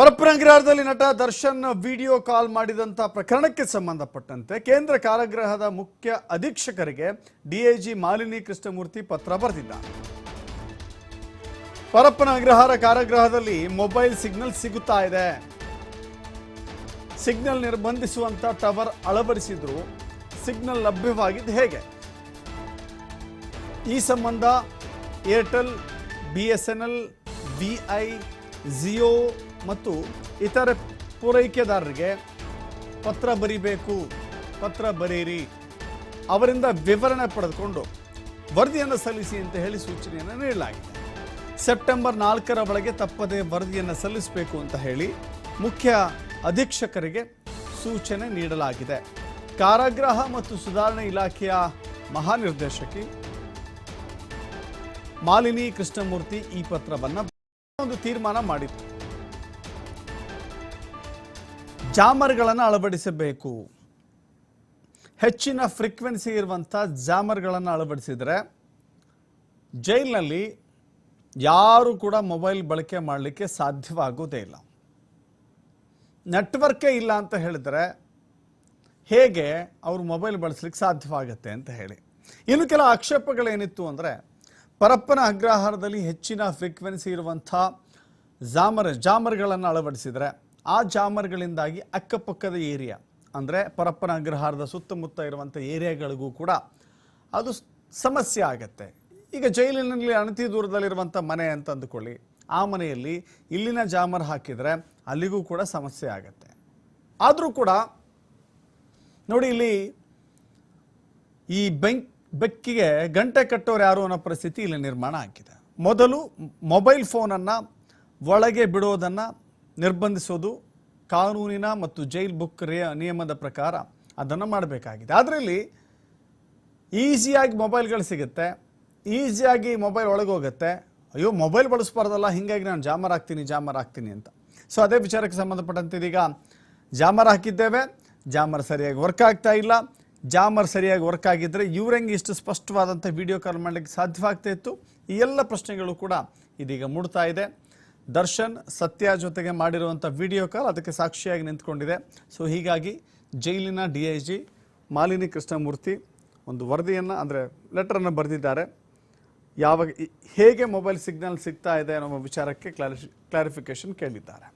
ಪರಪ್ಪನಗರದಲ್ಲಿ ನಟ Darshan video call ಮಾಡಿದಂಥ ಪ್ರಕರಣಕ್ಕೆ ಸಂಬಂಧಪಟ್ಟಂತೆ ಕೇಂದ್ರ ಕಾರಾಗೃಹದ ಮುಖ್ಯ ಅಧೀಕ್ಷಕರಿಗೆ ಡಿಐಜಿ ಮಾಲಿನಿ ಕೃಷ್ಣಮೂರ್ತಿ ಪತ್ರ ಬರೆದಿದ್ದಾರೆ. ಅಗ್ರಹಾರ ಕಾರಾಗೃಹದಲ್ಲಿ ಮೊಬೈಲ್ ಸಿಗ್ನಲ್ ಸಿಗುತ್ತಾ ಇದೆ. ಸಿಗ್ನಲ್ ನಿರ್ಬಂಧಿಸುವಂತ ಟವರ್ ಅಳವಡಿಸಿದ್ರು. ಸಿಗ್ನಲ್ ಲಭ್ಯವಾಗಿದ್ದು ಹೇಗೆ? ಈ ಸಂಬಂಧ Airtel, B S N Jio ಮತ್ತು ಇತರೆ ಪೂರೈಕೆದಾರರಿಗೆ ಪತ್ರ ಬರೀಬೇಕು, ಪತ್ರ ಬರೀರಿ, ಅವರಿಂದ ವಿವರಣೆ ಪಡೆದುಕೊಂಡು ವರದಿಯನ್ನು ಸಲ್ಲಿಸಿ ಅಂತ ಹೇಳಿ ಸೂಚನೆಯನ್ನು ನೀಡಲಾಗಿದೆ. ಸೆಪ್ಟೆಂಬರ್ ನಾಲ್ಕರ ಒಳಗೆ ತಪ್ಪದೆ ವರದಿಯನ್ನು ಸಲ್ಲಿಸಬೇಕು ಅಂತ ಹೇಳಿ ಮುಖ್ಯ ಅಧೀಕ್ಷಕರಿಗೆ ಸೂಚನೆ ನೀಡಲಾಗಿದೆ. ಕಾರಾಗೃಹ ಮತ್ತು ಸುಧಾರಣೆ ಇಲಾಖೆಯ ಮಹಾನಿರ್ದೇಶಕಿ ಮಾಲಿನಿ ಕೃಷ್ಣಮೂರ್ತಿ ಈ ಪತ್ರವನ್ನು ಒಂದು ತೀರ್ಮಾನ ಮಾಡಿತ್ತು ಜಾಮರ್ಗಳನ್ನು ಅಳವಡಿಸಬೇಕು. ಹೆಚ್ಚಿನ ಫ್ರೀಕ್ವೆನ್ಸಿ ಇರುವಂಥ ಜಾಮರ್ಗಳನ್ನು ಅಳವಡಿಸಿದರೆ ಜೈಲಿನಲ್ಲಿ ಯಾರೂ ಕೂಡ ಮೊಬೈಲ್ ಬಳಕೆ ಮಾಡಲಿಕ್ಕೆ ಸಾಧ್ಯವಾಗೋದೇ ಇಲ್ಲ. ನೆಟ್ವರ್ಕೇ ಇಲ್ಲ ಅಂತ ಹೇಳಿದರೆ ಹೇಗೆ ಅವರು ಮೊಬೈಲ್ ಬಳಸಲಿಕ್ಕೆ ಸಾಧ್ಯವಾಗುತ್ತೆ ಅಂತ ಹೇಳಿ. ಇನ್ನು ಕೆಲ ಆಕ್ಷೇಪಗಳೇನಿತ್ತು ಅಂದರೆ ಪರಪ್ಪನ ಅಗ್ರಹಾರದಲ್ಲಿ ಹೆಚ್ಚಿನ ಫ್ರೀಕ್ವೆನ್ಸಿ ಇರುವಂಥ ಜಾಮರ್, ಜಾಮರ್ಗಳನ್ನು ಅಳವಡಿಸಿದರೆ ಆ ಜಾಮರ್ಗಳಿಂದಾಗಿ ಅಕ್ಕಪಕ್ಕದ ಏರಿಯಾ, ಅಂದರೆ ಪರಪ್ಪನ ಅಗ್ರಹಾರದ ಸುತ್ತಮುತ್ತ ಇರುವಂಥ ಏರಿಯಾಗಳಿಗೂ ಕೂಡ ಅದು ಸಮಸ್ಯೆ ಆಗತ್ತೆ. ಈಗ ಜೈಲಿನಲ್ಲಿ ಅಣತಿ ದೂರದಲ್ಲಿರುವಂಥ ಮನೆ ಅಂತ ಅಂದುಕೊಳ್ಳಿ. ಆ ಮನೆಯಲ್ಲಿ ಇಲ್ಲಿನ ಜಾಮರ್ ಹಾಕಿದರೆ ಅಲ್ಲಿಗೂ ಕೂಡ ಸಮಸ್ಯೆ ಆಗತ್ತೆ. ಆದರೂ ಕೂಡ ನೋಡಿ ಇಲ್ಲಿ ಈ ಬೆಂಕ್, ಬೆಕ್ಕಿಗೆ ಗಂಟೆ ಕಟ್ಟೋರು ಯಾರು ಅನ್ನೋ ಪರಿಸ್ಥಿತಿ ಇಲ್ಲಿ ನಿರ್ಮಾಣ ಆಗಿದೆ. ಮೊದಲು ಮೊಬೈಲ್ ಫೋನನ್ನು ಒಳಗೆ ಬಿಡೋದನ್ನು ನಿರ್ಬಂಧಿಸೋದು ಕಾನೂನಿನ ಮತ್ತು ಜೈಲ್ ಬುಕ್ ರೇ ನಿಯಮದ ಪ್ರಕಾರ ಅದನ್ನು ಮಾಡಬೇಕಾಗಿದೆ. ಅದರಲ್ಲಿ ಈಸಿಯಾಗಿ ಮೊಬೈಲ್ಗಳು ಸಿಗುತ್ತೆ, ಈಸಿಯಾಗಿ ಮೊಬೈಲ್ ಒಳಗೆ ಹೋಗುತ್ತೆ ಅಯ್ಯೋ, ಮೊಬೈಲ್ ಬಳಸ್ಬಾರ್ದಲ್ಲ, ಹಿಂಗಾಗಿ ನಾನು ಜಾಮರ್ ಹಾಕ್ತೀನಿ ಜಾಮರ್ ಹಾಕ್ತೀನಿ ಅಂತ. ಸೊ ಅದೇ ವಿಚಾರಕ್ಕೆ ಸಂಬಂಧಪಟ್ಟಂತೆ ಇದೀಗ ಜಾಮರ್ ಹಾಕಿದ್ದೇವೆ. ಜಾಮರ್ ಸರಿಯಾಗಿ ವರ್ಕ್ ಆಗ್ತಾ ಇಲ್ಲ. ಜಾಮರ್ ಸರಿಯಾಗಿ ವರ್ಕ್ ಆಗಿದ್ದರೆ ಇವ್ರಂಗೆ ಇಷ್ಟು ಸ್ಪಷ್ಟವಾದಂಥ ವಿಡಿಯೋ ಕಾಲ್ ಮಾಡಲಿಕ್ಕೆ ಸಾಧ್ಯವಾಗ್ತಾ ಇತ್ತು. ಈ ಎಲ್ಲ ಪ್ರಶ್ನೆಗಳು ಕೂಡ ಇದೀಗ ಮೂಡ್ತಾ ಇದೆ. ದರ್ಶನ್ ಸತ್ಯ ಜೊತೆಗೆ ಮಾಡಿರುವಂಥ ವಿಡಿಯೋ ಕಾಲ್ ಅದಕ್ಕೆ ಸಾಕ್ಷಿಯಾಗಿ ನಿಂತ್ಕೊಂಡಿದೆ. ಸೊ ಹೀಗಾಗಿ ಜೈಲಿನ D I G Malini Krishnamurthy ಒಂದು ವರದಿಯನ್ನು, ಅಂದರೆ ಲೆಟರನ್ನು ಬರೆದಿದ್ದಾರೆ. ಯಾವಾಗ ಹೇಗೆ ಮೊಬೈಲ್ ಸಿಗ್ನಲ್ ಸಿಗ್ತಾ ಇದೆ ಅನ್ನೋ ವಿಚಾರಕ್ಕೆ ಕ್ಲಾರಿಫಿ ಕ್ಲಾರಿಫಿಕೇಶನ್ ಕೇಳಿದ್ದಾರೆ.